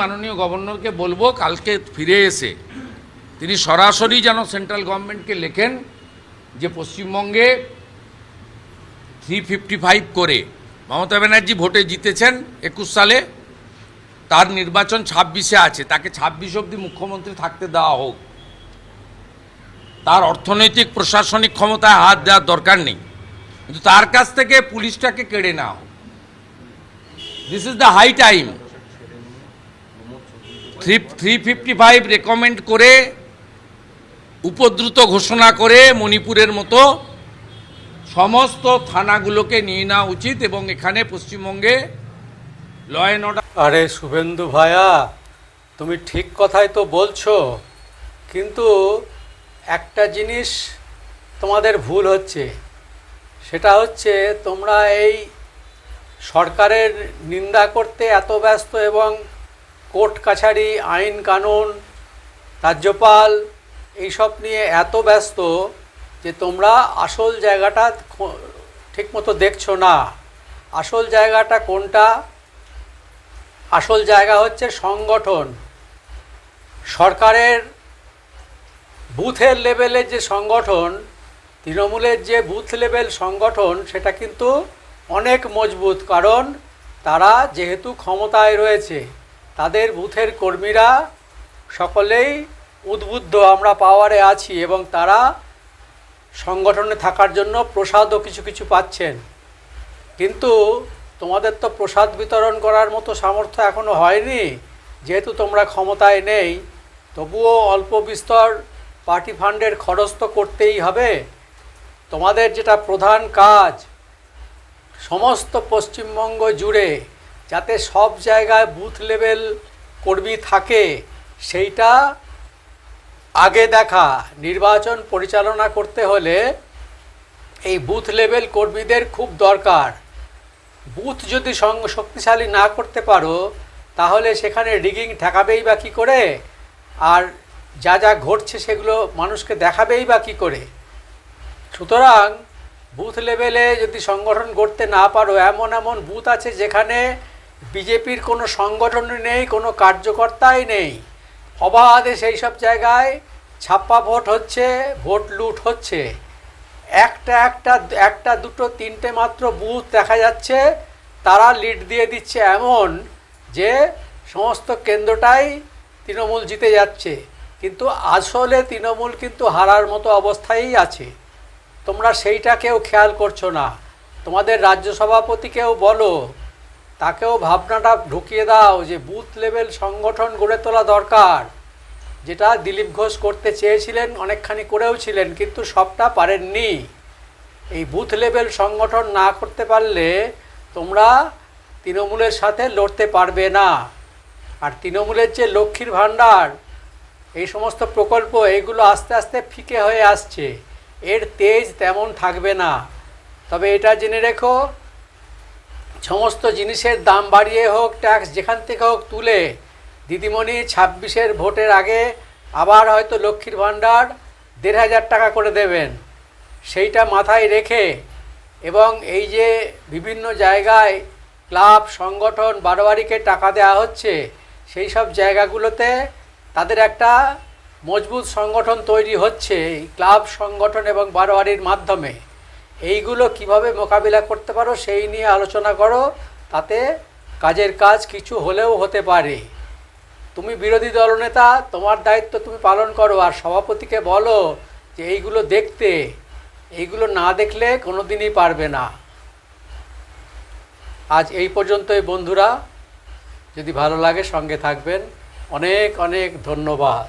মাননীয় গভর্নরকে বলব, কালকে ফিরে এসে তিনি সরাসরি যেন সেন্ট্রাল গভর্নমেন্টকে লেখেন যে পশ্চিমবঙ্গে থ্রি ফিফটি ফাইভ করে মমতা ব্যানার্জি ভোটে জিতেছেন একুশ সালে, তার নির্বাচন ছাব্বিশে আছে, তাকে ছাব্বিশ অবধি মুখ্যমন্ত্রী থাকতে দেওয়া হোক। তার অর্থনৈতিক, প্রশাসনিক ক্ষমতায় হাত দেওয়ার দরকার নেই। কিন্তু তার কাছ থেকে পুলিশটাকে কেড়ে নেওয়া হোক this is the high time three three fifty five recommend করে, উপদ্রুত ঘোষণা করে মণিপুরের মতো সমস্ত থানাগুলোকে নিয়ে নেওয়া উচিত এবং এখানে পশ্চিমবঙ্গে ল অ্যান্ড অর্ডার আরে শুভেন্দু ভাইয়া, তুমি ঠিক কথাই তো বলছো, কিন্তু একটা জিনিস তোমাদের ভুল হচ্ছে। সেটা হচ্ছে তোমরা এই সরকারের নিন্দা করতে এত ব্যস্ত এবং কোর্ট কাছারি, আইন কানুন, রাজ্যপাল, এইসব নিয়ে এত ব্যস্ত যে তোমরা আসল জায়গাটা ঠিকমতো দেখছ না। আসল জায়গাটা কোনটা? আসল জায়গা হচ্ছে সংগঠন। সরকারের বুথের লেভেলের যে সংগঠন, তৃণমূলের যে বুথ লেভেল সংগঠন, সেটা কিন্তু অনেক মজবুত, কারণ তারা যেহেতু ক্ষমতায় রয়েছে। তাদের বুথের কর্মীরা সকলেই উদ্বুদ্ধ আমরা পাওয়ারে আছি এবং তারা সংগঠনে থাকার জন্য প্রসাদও কিছু কিছু পাচ্ছেন। কিন্তু তোমাদের তো প্রসাদ বিতরণ করার মতো সামর্থ্য এখনও হয়নি। যেহেতু তোমরা ক্ষমতায় নেই, তবুও অল্প বিস্তর পার্টি ফান্ডের খরচ তো করতেই হবে। তোমাদের যেটা প্রধান কাজ, সমস্ত পশ্চিমবঙ্গ জুড়ে যাতে সব জায়গায় বুথ লেভেল কর্মী থাকে, সেইটা আগে দেখা। নির্বাচন পরিচালনা করতে হলে এই বুথ লেভেল কর্মীদের খুব দরকার। বুথ যদি শক্তিশালী না করতে পারো, তাহলে সেখানে রিগিং ঠেকাবেই বা কী করে? আর যা যা ঘটছে সেগুলো মানুষকে দেখাবেই বা কী করে? সুতরাং বুথ লেভেলে যদি সংগঠন করতে না পারো, এমন এমন বুথ আছে যেখানে বিজেপির কোনো সংগঠনই নেই, কোনো কার্যকর্তাই নেই। অবাধে সেই সব জায়গায় ছাপ্পা ভোট হচ্ছে, ভোট লুট হচ্ছে। একটা একটা একটা, দুটো, তিনটে মাত্র বুথ দেখা যাচ্ছে, তারা লিড দিয়ে দিচ্ছে এমন যে সমস্ত কেন্দ্রটাই তৃণমূল জিতে যাচ্ছে। কিন্তু আসলে তৃণমূল কিন্তু হারার মতো অবস্থায়ই আছে। তোমরা সেইটাকেও খেয়াল করছ না। তোমাদের রাজ্য সভাপতিকেও বলো তাকেও ভাবনাটা ঢুকিয়ে দাও যে বুথ লেভেল সংগঠন গড়ে তোলা দরকার। যেটা দিলীপ ঘোষ করতে চেয়েছিলেন, অনেকখানি করেও ছিলেন, কিন্তু সবটা পারেননি। এই বুথ লেভেল সংগঠন না করতে পারলে তোমরা তৃণমূলের সাথে লড়তে পারবে না। আর তৃণমূলের যে লক্ষ্মীর ভাণ্ডার, এই সমস্ত প্রকল্প, এগুলো আস্তে আস্তে ফিকে হয়ে আসছে। এর তেজ তেমন থাকবে না। তবে এটা জেনে রেখো সমস্ত জিনিসের দাম বাড়িয়ে হোক ট্যাক্স যেখান থেকে হোক তুলে। দিদিমণি ছাব্বিশের ভোটের আগে আবার হয়তো লক্ষ্মীর ভাণ্ডার দেড় হাজার টাকা করে দেবেন। সেইটা মাথায় রেখে এবং এই যে বিভিন্ন জায়গায় ক্লাব, সংগঠন বারোয়ারিকে টাকা দেওয়া হচ্ছে, সেই সব জায়গাগুলোতে তাদের একটা মজবুত সংগঠন তৈরি হচ্ছে এই ক্লাব, সংগঠন এবং বারোয়ারির মাধ্যমে। এইগুলো কীভাবে মোকাবিলা করতে পারো সেই নিয়ে আলোচনা করো, তাতে কাজের কাজ কিছু হলেও হতে পারে। তুমি বিরোধী দলনেতা, তোমার দায়িত্ব তুমি পালন করো আর সভাপতিকে বলো যে এইগুলো দেখতে, এইগুলো না দেখলে কোনো দিনই পারবে না। আজ এই পর্যন্তই বন্ধুরা, যদি ভালো লাগে সঙ্গে থাকবেন। অনেক অনেক ধন্যবাদ।